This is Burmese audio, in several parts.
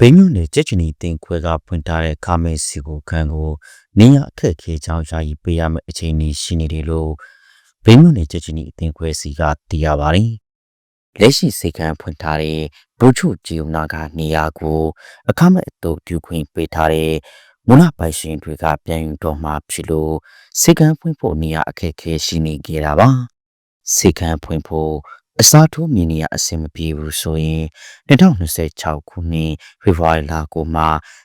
ဘိန်းမြို့နယ်ကြက်ချီနီတင်ခွဲကဖွင့်ထားတဲ့ကာမဲစီကိုခန်းကိုနေရအခက်ခဲကြောင်းယာယီပေးရမယ့်အခြေအနေရှိနေတယ်လို့ဘိန်းမြို့နယ်ကြက်ချီနီအတင်ခွဲစီကသိရပါတယ်။လက်ရှိစေကန်းဖွင့်ထားတဲ့ဘုချုဂျီယုံနာကနေရာကိုအခမဲ့အတုပ်ပြုခွင့်ပေးထားတဲ့မွနပိုင်ရှင်တွေကပြန်ယူတော့မှဖြစ်လို့စေကန်းဖွင့်ဖို့နေရာအခက်ခဲရှိနေကြတာပါ။စေကန်းဖွင့်ဖို့ အစားထိုးမြင်နေရအဆင်မပြေဘူးဆိုရင်2026ခုနှစ်ဖေဖော်ဝါရီလကိုမှ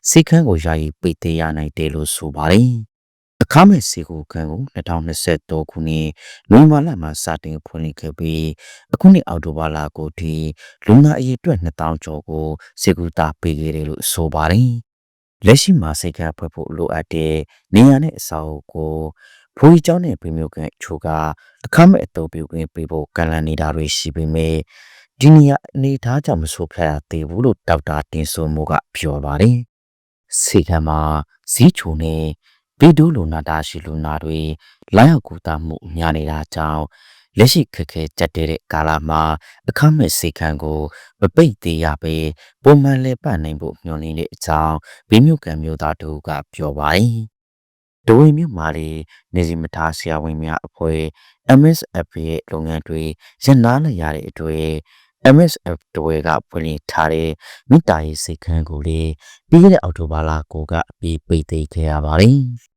စေခန်းကိုယာယီပိတ်သိမ်းရနိုင်တယ်လို့ဆိုပါတယ်။အခမဲ့စေကိုခန်းကို2023ခုနှစ်နိုဝင်ဘာလမှာစတင်ဖွင့်လှစ်ခဲ့ပြီးအခုနှစ်အောက်တိုဘာလကိုထိလူနာအရေအတွက်2000ကျော်ကိုစေကူတာပေးခဲ့တယ်လို့ဆိုပါတယ်။လက်ရှိမှာစေခန်းဖွဲ့ဖို့လိုအပ်တဲ့နေရာနဲ့အစာအုပ်ကို ဖိုးကြီးကျောင်းနဲ့ပြည်မြို့ကန်အချို့ကအခမဲ့အတုပ်ပြုခွင့်ပေးဖို့ကန့်လန့်နေတာတွေရှိပေမဲ့ဒီနေရာအနေထားကြောင့်မဆိုးဖက်ရသေးဘူးလို့ဒေါက်တာတင်စိုးမိုးကပြောပါတယ်။စေကံမှာဇီးချိုနဲ့ဗီဒိုလိုနာတာရှိလူနာတွေလာရောက်ကူတာမှုများနေတာကြောင့်လက်ရှိခက်ခဲကြက်တဲ့ကာလမှာအခမဲ့စေခံကိုမပိတ်သေးရပဲပုံမှန်လဲပတ်နိုင်ဖို့မျှော်လင့်တဲ့အကြောင်းဗီမြို့ကံမျိုးသားတို့ကပြောပါတယ်။ ဒဝေမြို့မှာလေနေစီမထားဆရာဝန်များအဖွဲ့ MSF ရဲ့လုပ်ငန်းတွေရနာနေရတဲ့အတွက် MSF တွေကဖွင့်လှစ်ထားတဲ့မိတာရေးစိတ်ခန်းကိုလေပြီးခဲ့တဲ့အောက်တိုဘာလကိုကအပြီးပိတ်သိမ်းခဲ့ရပါတယ်။